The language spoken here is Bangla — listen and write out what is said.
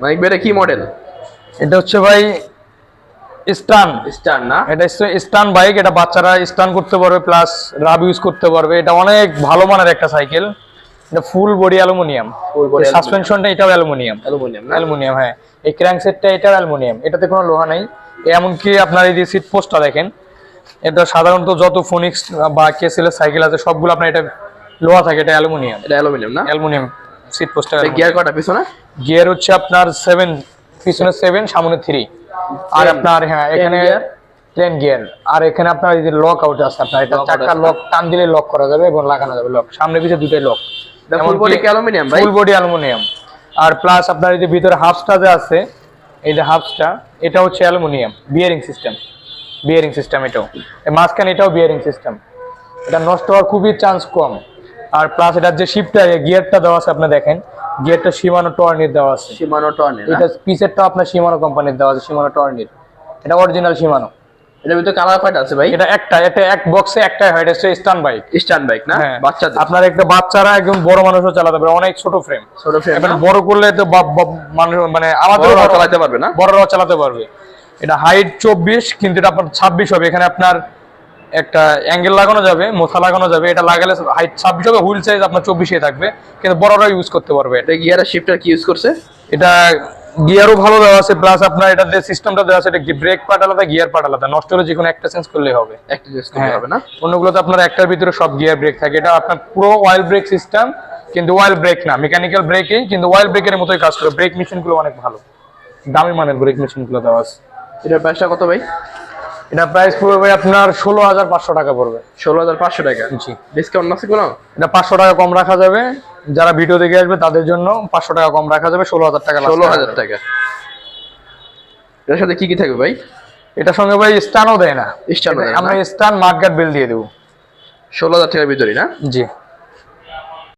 ভাই এটা কি মডেল এটা হচ্ছে ভাই স্টান। স্টার না? এটা স্টান বাইক এটা বাচ্চারা স্টান করতে পারবে প্লাস রাব ইউজ করতে পারবে। এটা অনেক ভালো মানের একটা সাইকেল। এটা ফুল বডি অ্যালুমিনিয়াম সাসপেনশনটা এটাও অ্যালুমিনিয়াম অ্যালুমিনিয়াম অ্যালুমিনিয়াম হ্যাঁ। এই ক্র্যাঙ্ক সেটটা এটাও অ্যালুমিনিয়াম এটাতে কোনো লোহা নাই। এমনকি আপনার এই যে সিট পোস্টটা দেখেন এটা সাধারণত যত ফোনিক্স বা কেসেলের সাইকেল আছে সবগুলো আপনার এটা লোহা থাকে এটা অ্যালুমিনিয়াম এটা অ্যালুমিনিয়াম না? অ্যালুমিনিয়াম সিট পোস্টটা গিয়ার কটা পিছনে? গিয়ার হচ্ছে আপনার সেভেন পিছনে সেভেন সামনে থ্রি আর আপনার হ্যাঁ এখানে? টেন গিয়ার আর এখানে আপনার এই যে লক আউট আছে আপনার এটা চাকা লক টান দিলে লক করা যাবে এবং লাগানো যাবে লক সামনে পিছনে দুটাই লক ফুল বডি অ্যালুমিনিয়াম ভাই? ফুল বডি অ্যালুমিনিয়াম আর প্লাস আপনার এই যে ভিতরে হাফসটা যে আছে এই যে হাফসটা এটা হচ্ছে aluminium bearing system bearing system এটাও। মাঝখানে এটাও বিয়ারিং সিস্টেম এটা নষ্ট হওয়ার খুবই চান্স কম। আর প্লাস এটার যে শিপটা গিয়ারটা দেওয়া আছে আপনি দেখেন গিয়ারটা সীমানো টর্নির দেওয়া আছে। সীমানো টর্নে এটা পিসেরটা আপনার সীমানো কোম্পানির দেওয়া আছে সীমানো টর্নির এটা অরিজিনাল সীমানো এটার ভিতরে কালার কয়টা আছে ভাই? এটা একটা এটা এক বক্সে একটাই হয় এটা স্টান বাইক স্টান বাইক না? হ্যাঁ। বাচ্চাদের। আপনার একটা বাচ্চারা একদম বড় মানুষও চালাতে পারে অনেক ছোট ফ্রেম ছোট ফ্রেম এবার বড় করলে তো মানুষ মানে আমাদের চালাতে পারবে না? বড়রাও চালাতে পারবে। এটা হাইট চব্বিশ কিন্তু এটা আপনার ছাব্বিশ হবে। এখানে আপনার একটা অ্যাঙ্গেল লাগানো যাবে মোথা লাগানো যাবে এটা লাগালে হাইট ছাব্বিশ হবে হুইল সাইজ আপনার চব্বিশে থাকবে কিন্তু বড়রা ইউজ করতে পারবে এটা। এটা গিয়ার শিফটার কি ইউজ করছে? এটা গিয়ারও ভালো দেওয়া আছে প্লাস আপনার এটা যে সিস্টেমটা দেওয়া আছে এটা ব্রেক পার্ট আলাদা গিয়ার পার্ট আলাদা নষ্ট হলে যে কোনো একটা চেঞ্জ করলেই হবে। একটা ইউজ করতে হবে না? অন্যগুলোতে আপনার একটার ভিতরে সব গিয়ার ব্রেক থাকে এটা আপনার পুরো অয়েল ব্রেক সিস্টেম কিন্তু অয়েল ব্রেক না মেকানিক্যাল ব্রেকিং কিন্তু অয়েল ব্রেকের মতোই কাজ করে ব্রেক মেশিনগুলো অনেক ভালো। দামি মানের ব্রেক মেশিনগুলো দেওয়া আছে। এটার প্রাইসটা কত ভাই? এটা প্রাইস পড়বে আপনার ষোলো হাজার পাঁচশো টাকা পড়বে। ষোলো হাজার পাঁচশো টাকা? জি। ডিসকাউন্ট আছে কোনো? এটা পাঁচশো টাকা কম রাখা যাবে। যারা ভিডিও দেখে আসবে তাদের জন্য পাঁচশো টাকা কম রাখা যাবে ষোলো হাজার টাকা ষোলো হাজার টাকা। এটার সাথে কি কি থাকবে ভাই? এটার সঙ্গে ভাই স্টানও দেয় না। Stan দেয়? আমরা স্টান মার্কেট বিল দিয়ে দেবো। ষোলো হাজার টাকার ভিতরে না? জি।